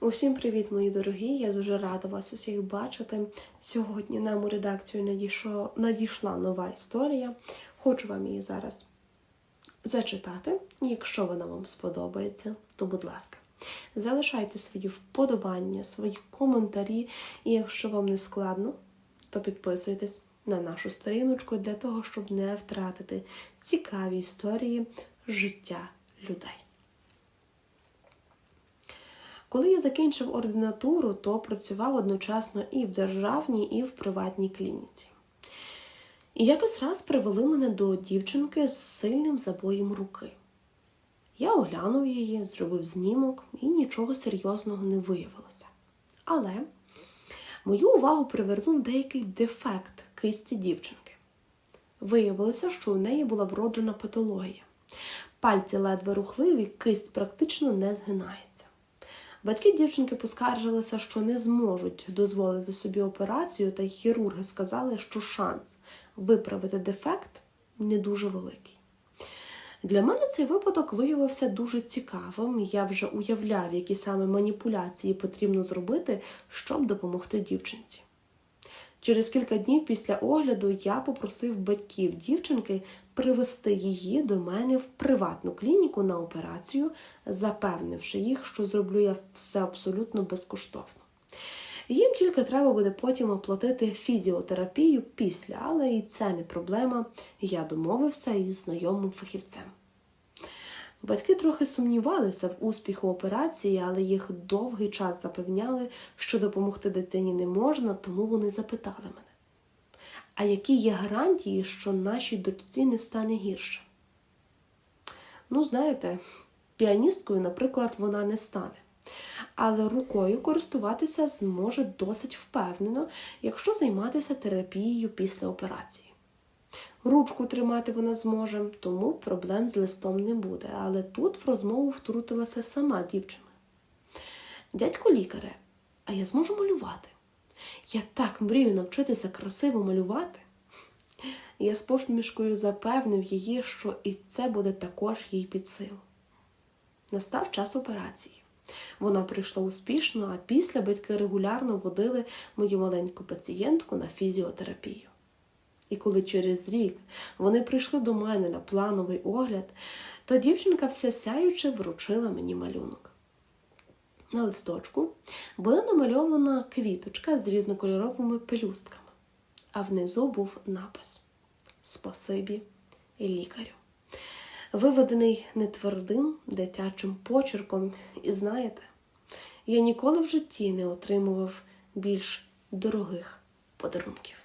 Усім привіт, мої дорогі! Я дуже рада вас усіх бачити. Сьогодні нам у редакцію надійшло, надійшла нова історія. Хочу вам її зараз зачитати. Якщо вона вам сподобається, то будь ласка, залишайте свої вподобання, свої коментарі. І якщо вам не складно, то підписуйтесь на нашу сторіночку для того, щоб не втратити цікаві історії життя людей. Коли я закінчив ординатуру, то працював одночасно і в державній, і в приватній клініці. І якось раз привели мене до дівчинки з сильним забоєм руки. Я оглянув її, зробив знімок і нічого серйозного не виявилося. Але мою увагу привернув деякий дефект кисті дівчинки. Виявилося, що у неї була вроджена патологія. Пальці ледве рухливі, кисть практично не згинається. Батьки дівчинки поскаржилися, що не зможуть дозволити собі операцію, та й хірурги сказали, що шанс виправити дефект не дуже великий. Для мене цей випадок виявився дуже цікавим. Я вже уявляв, які саме маніпуляції потрібно зробити, щоб допомогти дівчинці. Через кілька днів після огляду я попросив батьків дівчинки привезти її до мене в приватну клініку на операцію, запевнивши їх, що зроблю я все абсолютно безкоштовно. Їм тільки треба буде потім оплатити фізіотерапію після, але і це не проблема. Я домовився із знайомим фахівцем. Батьки трохи сумнівалися в успіху операції, але їх довгий час запевняли, що допомогти дитині не можна, тому вони запитали мене. А які є гарантії, що нашій дочці не стане гірше? Ну, знаєте, піаністкою, наприклад, вона не стане. Але рукою користуватися зможе досить впевнено, якщо займатися терапією після операції. Ручку тримати вона зможе, тому проблем з листом не буде. Але тут в розмову втрутилася сама дівчина. Дядько лікаре, а я зможу малювати. Я так мрію навчитися красиво малювати. Я з посмішкою запевнив її, що і це буде також їй під силу. Настав час операції. Вона прийшла успішно, а після батьки регулярно водили мою маленьку пацієнтку на фізіотерапію. І коли через рік вони прийшли до мене на плановий огляд, то дівчинка вся сяюче вручила мені малюнок. На листочку була намальована квіточка з різнокольоровими пелюстками, а внизу був напис Спасибі лікарю. Виведений нетвердим дитячим почерком, і знаєте, я ніколи в житті не отримував більш дорогих подарунків.